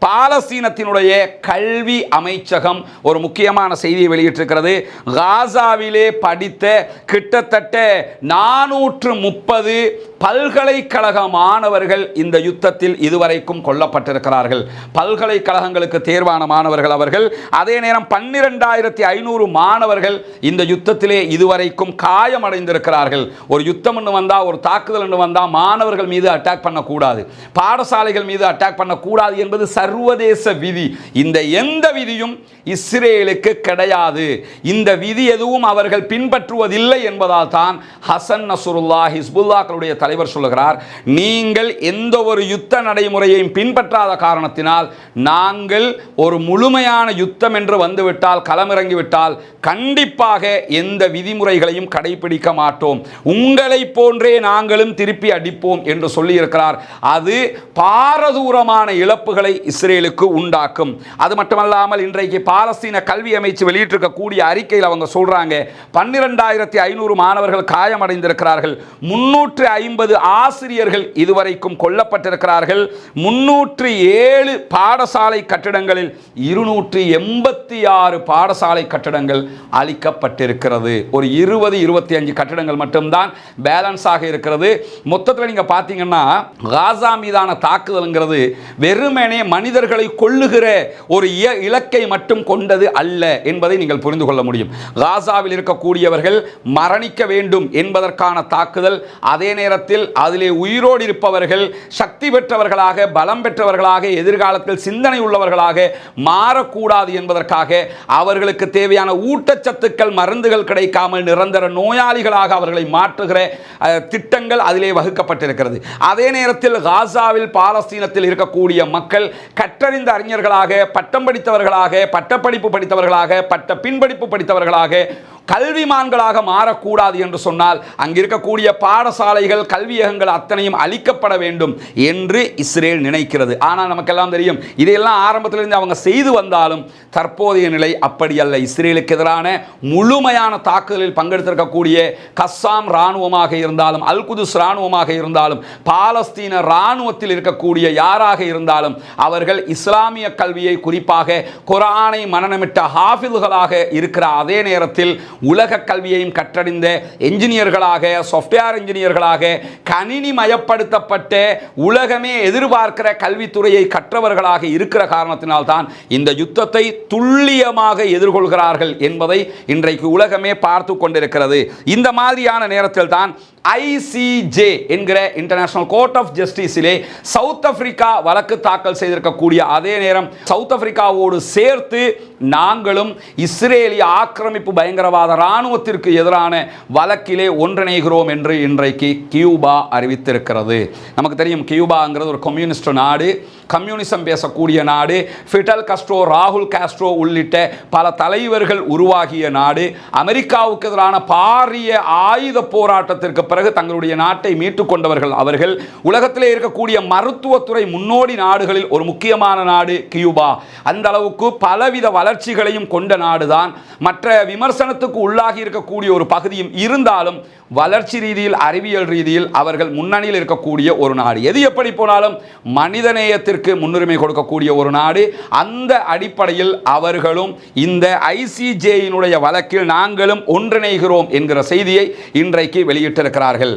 பாலஸ்தீனத்தினுடைய கல்வி அமைச்சகம் ஒரு முக்கியமான செய்தியை வெளியிட்டிருக்கிறது. காசாவிலே படித்த கிட்டத்தட்ட நானூற்று முப்பது பல்கலைக்கழக மாணவர்கள் இந்த யுத்தத்தில் இதுவரைக்கும் கொல்லப்பட்டிருக்கிறார்கள். பல்கலைக்கழகங்களுக்கு தேர்வான மாணவர்கள் அவர்கள் அதே நேரம் பன்னிரெண்டாயிரத்தி ஐநூறு மாணவர்கள் இந்த யுத்தத்திலே இதுவரைக்கும் காயமடைந்திருக்கிறார்கள். ஒரு யுத்தம் ஒன்று வந்தால் ஒரு தாக்குதல் ஒன்று வந்தால் மாணவர்கள் மீது அட்டாக் பண்ணக்கூடாது. பாடசாலைகள் மீது அட்டாக் பண்ணக்கூடாது என்பது சர்வதேச விதி. இந்த எந்த விதியும் இஸ்ரேலுக்கு கிடையாது. இந்த விதி எதுவும் அவர்கள் பின்பற்றுவதில்லை என்பதால் தான் ஹசன் நசுருல்லா ஹிஸ்புல்லாக்களுடைய தலைவர் சொல்லுகிறார் நீங்கள் எந்த ஒரு யுத்த நடைமுறையையும் பின்பற்றாத காரணத்தினால் நாங்கள் ஒரு முழுமையான யுத்தம் என்று வந்துவிட்டால் களமிறங்கிவிட்டால் கண்டிப்பாக எந்த விதிமுறைகளையும் கடைபிடிக்க மாட்டோம். உங்களை போன்றே நாங்களும் திருப்பி அடிப்போம் என்று சொல்லியிருக்கிறார். அது பாரதூரமான இழப்புகளை இஸ்ரேலுக்கு உண்டாக்கும். அது மட்டுமல்லாமல் இன்றைக்கு பாலஸ்தீன கல்வி அமைச்சு வெளியிட்டிருக்கக்கூடிய அறிக்கையில் அவங்க சொல்றாங்க பன்னிரெண்டாயிரத்தி ஐநூறு மாணவர்கள் காயமடைந்திருக்கிறார்கள். முன்னூற்று ஐம்பது ஆசிரியர்கள் இதுவரைக்கும் கொல்லப்பட்டிருக்கிறார்கள். முன்னூற்று ஏழு பாடசாலை கட்டிடங்களில் இருநூற்று எண்பத்தி ஆறு பாடசாலை கட்டிடங்கள் அளிக்கப்பட்டிருக்கிறது ஒரு இருபது இருபத்தி அஞ்சு கட்டிடங்கள் மட்டும்தான் பேலன்ஸ் ஆக இருக்கிறது. மொத்தத்தில் நீங்கள் பார்த்தீங்கன்னா காசா மீதான தாக்குதல்ங்கிறது வெறுமனே மனிதர்களை கொள்ளுகிற ஒரு இய- இலக்கை மட்டும் கொண்டது அல்ல என்பதை நீங்கள் புரிந்து கொள்ள முடியும். காசாவில் இருக்கக்கூடியவர்கள் மரணிக்க வேண்டும் என்பதற்கான தாக்குதல் அதே நேரத்தில் அதிலே உயிரோடு இருப்பவர்கள் சக்தி பெற்றவர்களாக பலம் பெற்றவர்களாக எதிர்காலத்தில் சிந்தனை உள்ளவர்களாக மாறக்கூடாது என்பதற்காக அவர்களுக்கு தேவையான ஊட்டச்சத்துக்கள் மருந்துகள் கிடைக்காமல் நிரந்தர நோயாளிகளாக அவர்களை மாற்றுகிற திட்டங்கள் அதிலே வகுக்கப்பட்டிருக்கிறது. அதே நேரத்தில் காசாவில் பாலஸ்தீனத்தில் இருக்கக்கூடிய மக்கள் கற்றறிந்த அறிஞர்களாக பட்டம் படித்தவர்களாக பட்டப்படிப்பு படித்தவர்களாக பட்ட பின்படிப்பு படித்தவர்களாக கல்விமான்களாக மாறக்கூடாது என்று சொன்னால் அங்கிருக்கக்கூடிய பாடசாலைகள் கல்வியகங்கள் அத்தனையும் அழிக்கப்பட வேண்டும் என்று இஸ்ரேல் நினைக்கிறது. ஆனால் நமக்கெல்லாம் தெரியும் இதையெல்லாம் ஆரம்பத்திலிருந்து அவங்க செய்து வந்தாலும் தற்போதைய நிலை அப்படி அல்ல. இஸ்ரேலுக்கு எதிரான முழுமையான தாக்குதலில் பங்கெடுத்திருக்கக்கூடிய கஸ்ஸாம் இராணுவமாக இருந்தாலும் அல் குதுஸ் இராணுவமாக இருந்தாலும் பாலஸ்தீன இராணுவத்தில் இருக்கக்கூடிய யாராக இருந்தாலும் அவர்கள் இஸ்லாமிய கல்வியை குறிப்பாக குரானை மனநமிட்ட ஹாஃபில்களாக இருக்கிற அதே நேரத்தில் உலக கல்வியையும் கற்றறிந்த என்ஜினியர்களாக சாஃப்ட்வேர் என்ஜினியர்களாக கணினி மயப்படுத்தப்பட்டு உலகமே எதிர்பார்க்கிற கல்வித்துறையை கற்றவர்களாக இருக்கிற காரணத்தினால்தான் இந்த யுத்தத்தை துல்லியமாக எதிர்கொள்கிறார்கள் என்பதை இன்றைக்கு உலகமே பார்த்து கொண்டிருக்கிறது. இந்த மாதிரியான நேரத்தில் தான் ஐசிஜே என்கிற இன்டர்நேஷனல் கோர்ட் ஆஃப் ஜஸ்டிஸிலே சவுத் ஆப்பிரிக்கா வழக்கு தாக்கல் செய்திருக்கக்கூடிய அதே நேரம் சவுத் ஆப்பிரிக்காவோடு சேர்த்து நாங்களும் இஸ்ரேலிய ஆக்கிரமிப்பு பயங்கரவாத இராணுவத்திற்கு எதிரான வழக்கிலே ஒன்றிணைகிறோம் என்று இன்றைக்கு கியூபா அறிவித்திருக்கிறது. நமக்கு தெரியும் கியூபாங்கிறது ஒரு கம்யூனிஸ்ட் நாடு. கம்யூனிசம் பேசக்கூடிய நாடு. ஃபிடல் கஸ்ட்ரோ ராகுல் காஸ்ட்ரோ உள்ளிட்ட பல தலைவர்கள் உருவாகிய நாடு. அமெரிக்காவுக்கு எதிரான பாரிய ஆயுத போராட்டத்திற்கு பிறகு தங்களுடைய நாட்டை மீட்டுக் கொண்டவர்கள் அவர்கள். உலகத்திலே இருக்கக்கூடிய மருத்துவத்துறை முன்னோடி நாடுகளில் ஒரு முக்கியமான நாடு கியூபா. அந்த அளவுக்கு பலவித வளர்ச்சிகளையும் கொண்ட நாடுதான். மற்ற விமர்சனத்துக்கு உள்ளாகி இருக்கக்கூடிய ஒரு பகுதியும் இருந்தாலும் வளர்ச்சி ரீதியில் அறிவியல் ரீதியில் அவர்கள் முன்னணியில் இருக்கக்கூடிய ஒரு நாடு. எது எப்படி போனாலும் மனிதநேயத்திற்கு முன்னுரிமை கொடுக்கக்கூடிய ஒரு நாடு. அந்த அடிப்படையில் அவர்களும் இந்த ஐசிஜேயினுடைய வழக்கில் நாங்களும் ஒன்றிணைகிறோம் என்கிற செய்தியை இன்றைக்கு வெளியிட்டிருக்கிறார்கள்